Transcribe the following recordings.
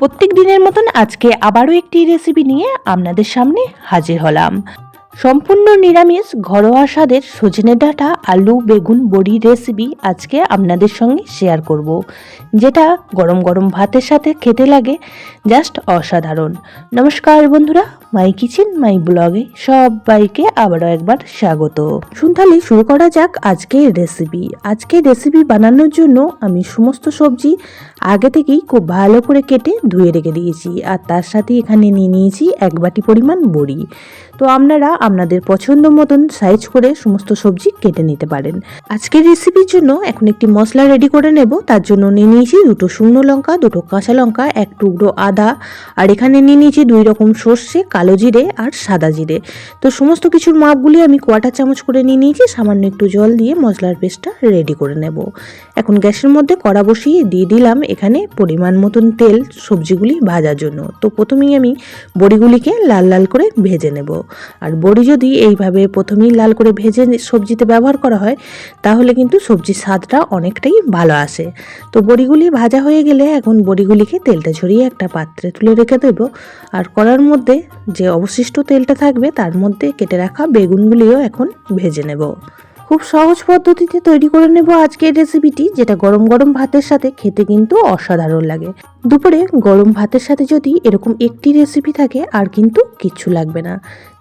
প্রত্যেক দিনের মতন আজকে আবারও একটি রেসিপি নিয়ে আপনাদের সামনে হাজির হলাম। সম্পূর্ণ নিরামিষ ঘরোয়া স্বাদের সজনে ডাঁটা, আলু, বেগুন, বড়ি রেসিপি আজকে আপনাদের সঙ্গে শেয়ার করব। যেটা গরম গরম ভাতের সাথে খেতে লাগে জাস্ট অসাধারণ। নমস্কার বন্ধুরা মাই কিচেন মাই ব্লগে সবাইকে আবারও একবার স্বাগত। শুনতালি শুরু করা যাক আজকের রেসিপি আজকে রেসিপি বানানোর জন্য আমি সমস্ত সবজি আগে থেকেই খুব ভালো করে কেটে ধুয়ে রেখে দিয়েছি আর তার সাথে এখানে নিয়ে নিয়েছি এক বাটি পরিমাণ বড়ি। তো আপনারা আপনাদের পছন্দ মতন সাইজ করে সমস্ত সবজি কেটে নিতে পারেন। আজকের রেসিপির জন্য এখন একটি মশলা রেডি করে নেব। তার জন্য নিয়ে নিয়েছি দুটো শুকনো লঙ্কা, দুটো কাঁচা লঙ্কা, এক টুকরো আদা আর এখানে নিয়ে নিয়েছি দুই রকম সর্ষে, কালো জিরে আর সাদা জিরে। তো সমস্ত কিছুর মাপগুলি আমি কোয়াটার চামচ করে নিয়ে নিয়েছি। সামান্য একটু জল দিয়ে মশলার পেস্টটা রেডি করে নেব। এখন গ্যাসের মধ্যে কড়া বসিয়ে দিয়ে দিলাম এখানে পরিমাণ মতন তেল সবজিগুলি ভাজার জন্য। তো প্রথমেই আমি বড়িগুলিকে লাল লাল করে ভেজে নেব। আর বড়ি যদি এইভাবে প্রথমেই লাল করে ভেজে সবজিতে ব্যবহার করা হয়, তাহলে কিন্তু সবজির স্বাদটা অনেকটাই ভালো আসে। তো বড়িগুলি ভাজা হয়ে গেলে এখন বড়িগুলিকে তেলটা ঝরিয়ে একটা পাত্রে তুলে রেখে দেবো। আর কড়ার মধ্যে যে অবশিষ্ট তেলটা থাকবে, তার মধ্যে কেটে রাখা বেগুনগুলিও এখন ভেজে নেব। খুব সহজ পদ্ধতিতে তৈরি করে নেব আজকের রেসিপিটি যেটা গরম গরম ভাতের সাথে খেতে কিন্তু অসাধারণ লাগে। দুপুরে গরম ভাতের সাথে যদি এরকম একটি রেসিপি থাকে, আর কিন্তু কিচ্ছু লাগবে না।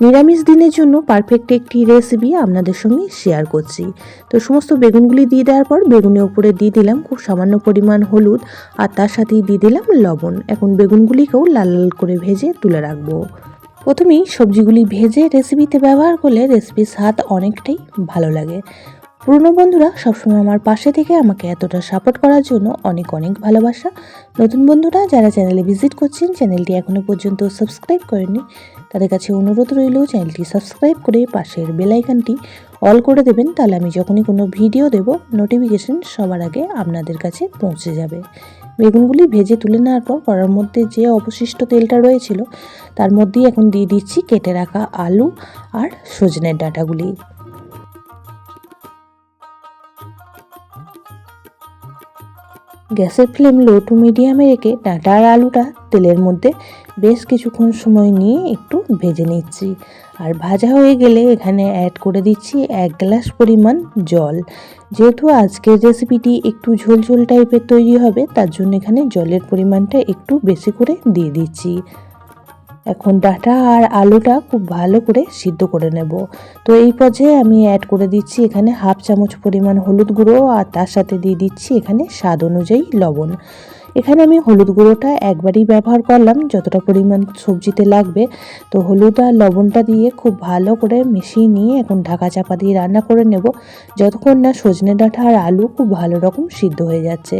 নিরামিষ দিনের জন্য পারফেক্ট একটি রেসিপি আপনাদের সঙ্গে শেয়ার করছি। তো সমস্ত বেগুনগুলি দিয়ে দেওয়ার পর বেগুনের উপরে দিয়ে দিলাম খুব সামান্য পরিমাণ হলুদ, আর তার সাথেই দিয়ে দিলাম লবণ। এখন বেগুনগুলিকেও লাল লাল করে ভেজে তুলে রাখব। প্রথমেই সবজিগুলি ভেজে রেসিপিতে ব্যবহার করলে রেসিপির স্বাদ অনেকটাই ভালো লাগে। পুরনো বন্ধুরা সবসময় আমার পাশে থেকে আমাকে এতটা সাপোর্ট করার জন্য অনেক অনেক ভালোবাসা। নতুন বন্ধুরা যারা চ্যানেলে ভিজিট করছেন চ্যানেলটি এখনও পর্যন্ত সাবস্ক্রাইব করেননি, তাদের কাছে অনুরোধ রইল চ্যানেলটি সাবস্ক্রাইব করে পাশের বেলাইকানটি অল করে দেবেন, তাহলে আমি যখনই কোনো ভিডিও দেব নোটিফিকেশন সবার আগে আপনাদের কাছে পৌঁছে যাবে। বেগুনগুলি ভেজে তুলে নেওয়ার পর কড়ার মধ্যে যে অবশিষ্ট তেলটা রয়েছিল, তার মধ্যেই এখন দিয়ে দিচ্ছি কেটে রাখা আলু আর সজনের ডাঁটাগুলি। গ্যাসের ফ্লেম লো টু মিডিয়ামে রেখে ডাঁটা আর আলুটা তেলের মধ্যে বেশ কিছুক্ষণ সময় নিয়ে একটু ভেজে নিচ্ছি। আর ভাজা হয়ে গেলে এখানে অ্যাড করে দিচ্ছি এক গ্লাস পরিমাণ জল। যেহেতু আজকের রেসিপিটি একটু ঝোলঝোল টাইপের তৈরি হবে, তার জন্য এখানে জলের পরিমাণটা একটু বেশি করে দিয়ে দিচ্ছি। এখন ডাটা আর আলুটা খুব ভালো করে সিদ্ধ করে নেব। তো এই পর্যায়ে আমি অ্যাড করে দিচ্ছি এখানে হাফ চামচ পরিমাণ হলুদ গুঁড়ো আর তার সাথে দিয়ে দিচ্ছি এখানে স্বাদ অনুযায়ী লবণ। এখানে আমি হলুদ গুঁড়োটা একবারই ব্যবহার করলাম, যতটা পরিমাণ সবজিতে লাগবে। তো হলুদ আর লবণটা দিয়ে খুব ভালো করে মিশিয়ে নিয়ে এখন ঢাকা চাপা দিয়ে রান্না করে নেব। যতক্ষণ না সজনে ডাঁটা আর আলু খুব ভালো রকম সিদ্ধ হয়ে যাচ্ছে।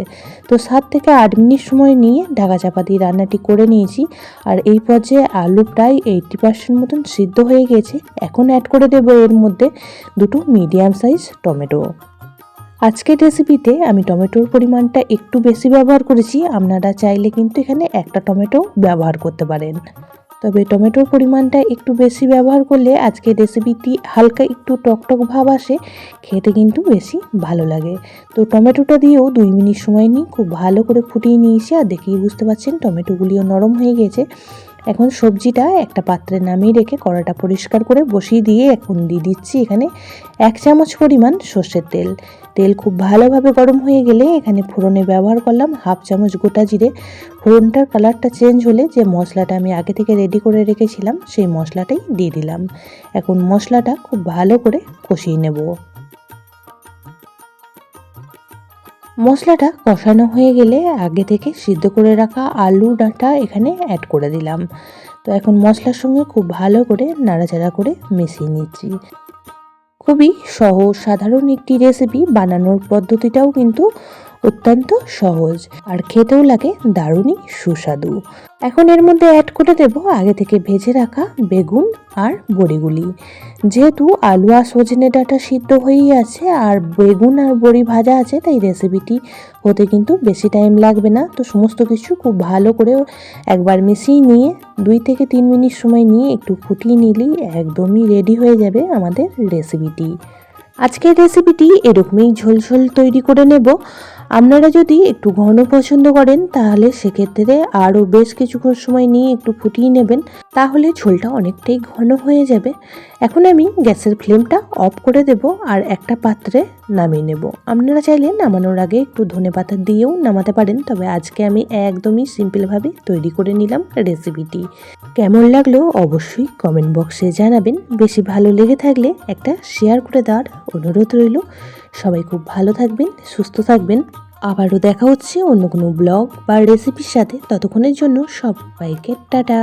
তো সাত থেকে আট মিনিট সময় নিয়ে ঢাকা চাপা দিয়ে রান্নাটি করে নিয়েছি। আর এই পর্যায়ে আলু প্রায় এইটটি পার্সেন্ট মতন সিদ্ধ হয়ে গেছে। এখন অ্যাড করে দেবো এর মধ্যে দুটো মিডিয়াম সাইজ টমেটো। আজকের রেসিপিতে আমি টমেটোর পরিমাণটা একটু বেশি ব্যবহার করেছি। আপনারা চাইলে কিন্তু এখানে একটা টমেটো ব্যবহার করতে পারেন। তবে টমেটোর পরিমাণটা একটু বেশি ব্যবহার করলে আজকের রেসিপিটি হালকা একটু টকটক ভাব আসে, খেতে কিন্তু বেশি ভালো লাগে। তো টমেটোটা দিয়েও দুই মিনিট সময় নিয়ে খুব ভালো করে ফুটিয়ে নিয়েছি আর দেখেই বুঝতে পারছেন টমেটোগুলিও নরম হয়ে গেছে। এখন সবজিটা একটা পাত্রে নামিয়ে রেখে কড়াটা পরিষ্কার করে বসিয়ে দিয়ে এখন দিয়ে দিচ্ছি এখানে এক চামচ পরিমাণ সর্ষের তেল। তেল খুব ভালোভাবে গরম হয়ে গেলে এখানে ফোড়নে ব্যবহার করলাম হাফ চামচ গোটা জিরে। ফোড়নটার কালারটা চেঞ্জ হলে যে মশলাটা আমি আগে থেকে রেডি করে রেখেছিলাম সেই মশলাটাই দিয়ে দিলাম। এখন মশলাটা খুব ভালো করে কষিয়ে নেব। মশলাটা কষানো হয়ে গেলে আগে থেকে সিদ্ধ করে রাখা আলু ডাঁটা এখানে অ্যাড করে দিলাম। তো এখন মশলার সঙ্গে খুব ভালো করে নাড়াচাড়া করে মিশিয়ে নিচ্ছি। খুবই সহজ, সাধারণ একটি রেসিপি বানানোর পদ্ধতিটাও কিন্তু অত্যন্ত সহজ। আর খেতেও লাগে দারুণই সুস্বাদু। এখন এর মধ্যে অ্যাড করে দেব আগে থেকে ভেজে রাখা বেগুন আর বড়িগুলি। যেহেতু আলু আর সজনে ডাঁটা সিদ্ধ হয়েই আছে আর বেগুন আর বড়ি ভাজা আছে, তাই রেসিপিটি হতে কিন্তু বেশি টাইম লাগবে না। তো সমস্ত কিছু খুব ভালো করে একবার মিশিয়ে নিয়ে দুই থেকে তিন মিনিট সময় নিয়ে একটু ফুটিয়ে নিলেই একদমই রেডি হয়ে যাবে আমাদের রেসিপিটি আজকের রেসিপিটি এরকমই ঝোলঝোল তৈরি করে নেব। আপনারা যদি একটু ঘন পছন্দ করেন, তাহলে সেক্ষেত্রে আরও বেশ কিছুক্ষণ সময় নিয়ে একটু ফুটিয়ে নেবেন, তাহলে ঝোলটা অনেকটাই ঘন হয়ে যাবে। এখন আমি গ্যাসের ফ্লেমটা অফ করে দেব আর একটা পাত্রে নামিয়ে নেব। আপনারা চাইলে নামানোর আগে একটু ধনে পাতা দিয়েও নামাতে পারেন, তবে আজকে আমি একদমই সিম্পলভাবে তৈরি করে নিলাম রেসিপিটি। কেমন লাগল অবশ্যই কমেন্ট বক্সে জানাবেন। বেশি ভালো লেগে থাকলে একটা শেয়ার করে দেওয়ার অনুরোধ রইল। সবাই খুব ভালো থাকবেন, সুস্থ থাকবেন। আবারও দেখা হচ্ছে অন্য কোনো ব্লগ বা রেসিপির সাথে। ততক্ষণের জন্য সবাইকে টাটা।